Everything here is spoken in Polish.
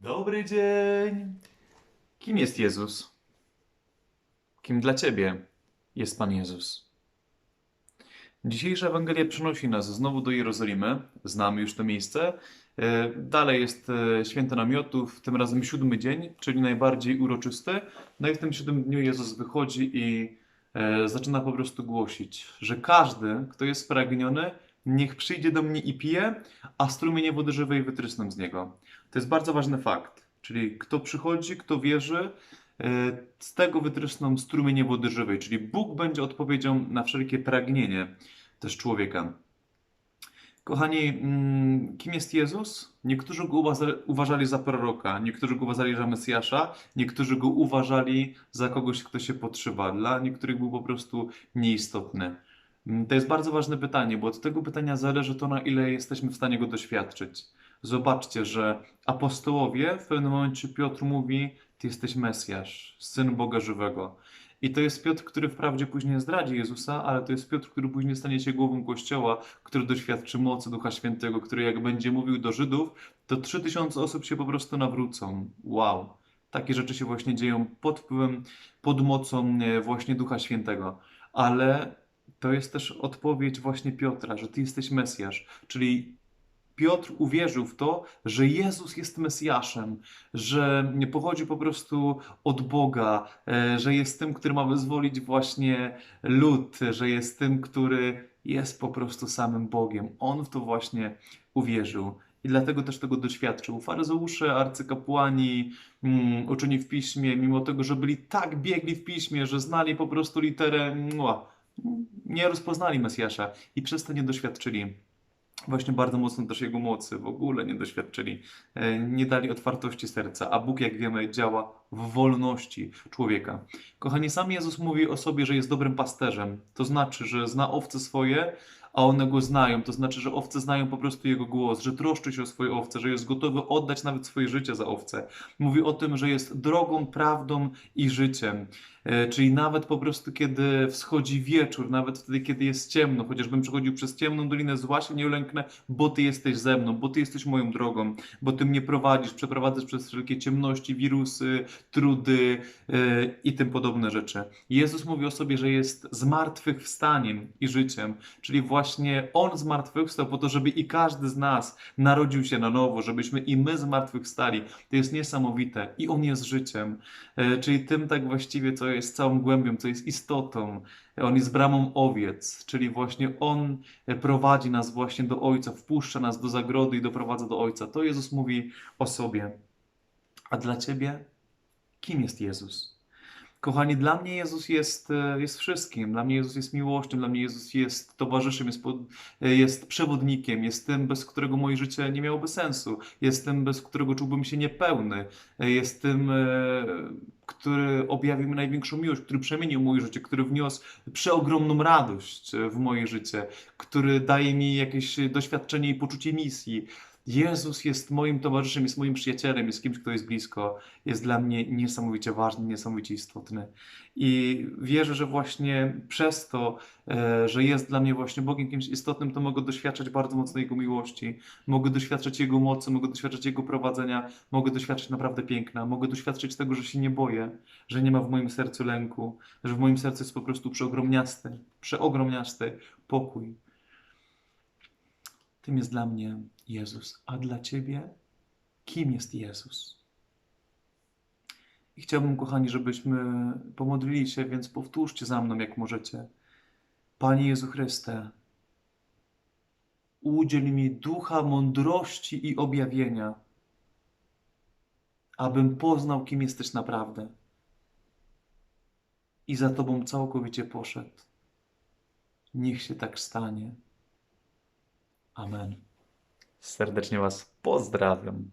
Dobry dzień. Kim jest Jezus? Kim dla Ciebie jest Pan Jezus? Dzisiejsza Ewangelia przynosi nas znowu do Jerozolimy. Znamy już to miejsce. E, Dalej jest e, święto namiotów, tym razem siódmy dzień, czyli najbardziej uroczysty. No i w tym siódmym dniu Jezus wychodzi i e, zaczyna po prostu głosić, że każdy, kto jest spragniony, niech przyjdzie do mnie i pije, a strumienie wody żywej wytrysną z niego. To jest bardzo ważny fakt. Czyli kto przychodzi, kto wierzy, e, z tego wytrysną strumienie wody żywej. Czyli Bóg będzie odpowiedzią na wszelkie pragnienie też człowieka. Kochani, mm, kim jest Jezus? Niektórzy go uważali za proroka, niektórzy go uważali za Mesjasza, niektórzy go uważali za kogoś, kto się podszywa. Dla niektórych był po prostu nieistotny. Mm, To jest bardzo ważne pytanie, bo od tego pytania zależy to, na ile jesteśmy w stanie go doświadczyć. Zobaczcie, że apostołowie w pewnym momencie Piotr mówi: Ty jesteś Mesjasz, syn Boga żywego. I to jest Piotr, który wprawdzie później zdradzi Jezusa, ale to jest Piotr, który później stanie się głową Kościoła, który doświadczy mocy Ducha Świętego, który jak będzie mówił do Żydów, to 3000 osób się po prostu nawrócą. Wow! Takie rzeczy się właśnie dzieją pod wpływem, pod mocą e, właśnie Ducha Świętego. Ale to jest też odpowiedź właśnie Piotra, że Ty jesteś Mesjasz, czyli Piotr uwierzył w to, że Jezus jest Mesjaszem, że pochodzi po prostu od Boga, e, że jest tym, który ma wyzwolić właśnie lud, że jest tym, który jest po prostu samym Bogiem. On w to właśnie uwierzył. I dlatego też tego doświadczył. Faryzeusze, arcykapłani, mm, uczeni w piśmie, mimo tego, że byli tak biegli w piśmie, że znali po prostu literę, mua, nie rozpoznali Mesjasza i przez to nie doświadczyli właśnie bardzo mocno też Jego mocy, w ogóle nie doświadczyli, e, nie dali otwartości serca, a Bóg, jak wiemy, działa w wolności człowieka. Kochani, sam Jezus mówi o sobie, że jest dobrym pasterzem, to znaczy, że zna owce swoje, a one Go znają, to znaczy, że owce znają po prostu Jego głos, że troszczy się o swoje owce, że jest gotowy oddać nawet swoje życie za owce. Mówi o tym, że jest drogą, prawdą i życiem. E, Czyli nawet po prostu, kiedy wschodzi wieczór, nawet wtedy, kiedy jest ciemno, chociażbym przechodził przez ciemną dolinę zła, się nie ulęknę, bo Ty jesteś ze mną, bo Ty jesteś moją drogą, bo Ty mnie prowadzisz, przeprowadzasz przez wszelkie ciemności, wirusy, trudy e, i tym podobne rzeczy. Jezus mówi o sobie, że jest zmartwychwstaniem i życiem, czyli właśnie On zmartwychwstał po to, żeby i każdy z nas narodził się na nowo, żebyśmy i my zmartwychwstali. To jest niesamowite i On jest życiem, E, czyli tym tak właściwie, co jest całą głębią, co jest istotą. On jest bramą owiec, czyli właśnie On e, prowadzi nas właśnie do Ojca, wpuszcza nas do zagrody i doprowadza do Ojca. To Jezus mówi o sobie. A dla Ciebie, kim jest Jezus? Kochani, dla mnie Jezus jest, e, jest wszystkim. Dla mnie Jezus jest miłością, dla mnie Jezus jest towarzyszem, jest, pod, e, jest przewodnikiem, jest tym, bez którego moje życie nie miałoby sensu. Jest tym, bez którego czułbym się niepełny. E, Jest tym, który objawił mi największą miłość, który przemienił moje życie, który wniósł przeogromną radość w moje życie, który daje mi jakieś doświadczenie i poczucie misji. Jezus jest moim towarzyszem, jest moim przyjacielem, jest kimś, kto jest blisko, jest dla mnie niesamowicie ważny, niesamowicie istotny. I wierzę, że właśnie przez to, e, że jest dla mnie właśnie Bogiem kimś istotnym, to mogę doświadczać bardzo mocno Jego miłości, mogę doświadczać Jego mocy, mogę doświadczać Jego prowadzenia, mogę doświadczyć naprawdę piękna, mogę doświadczyć tego, że się nie boję, że nie ma w moim sercu lęku, że w moim sercu jest po prostu przeogromniasty, przeogromniasty pokój. Tym jest dla mnie Jezus. A dla Ciebie, kim jest Jezus? I chciałbym, kochani, żebyśmy pomodlili się, więc powtórzcie za mną, jak możecie. Panie Jezu Chryste, udziel mi ducha mądrości i objawienia, abym poznał, kim jesteś naprawdę i za Tobą całkowicie poszedł. Niech się tak stanie. Amen. Serdecznie Was pozdrawiam.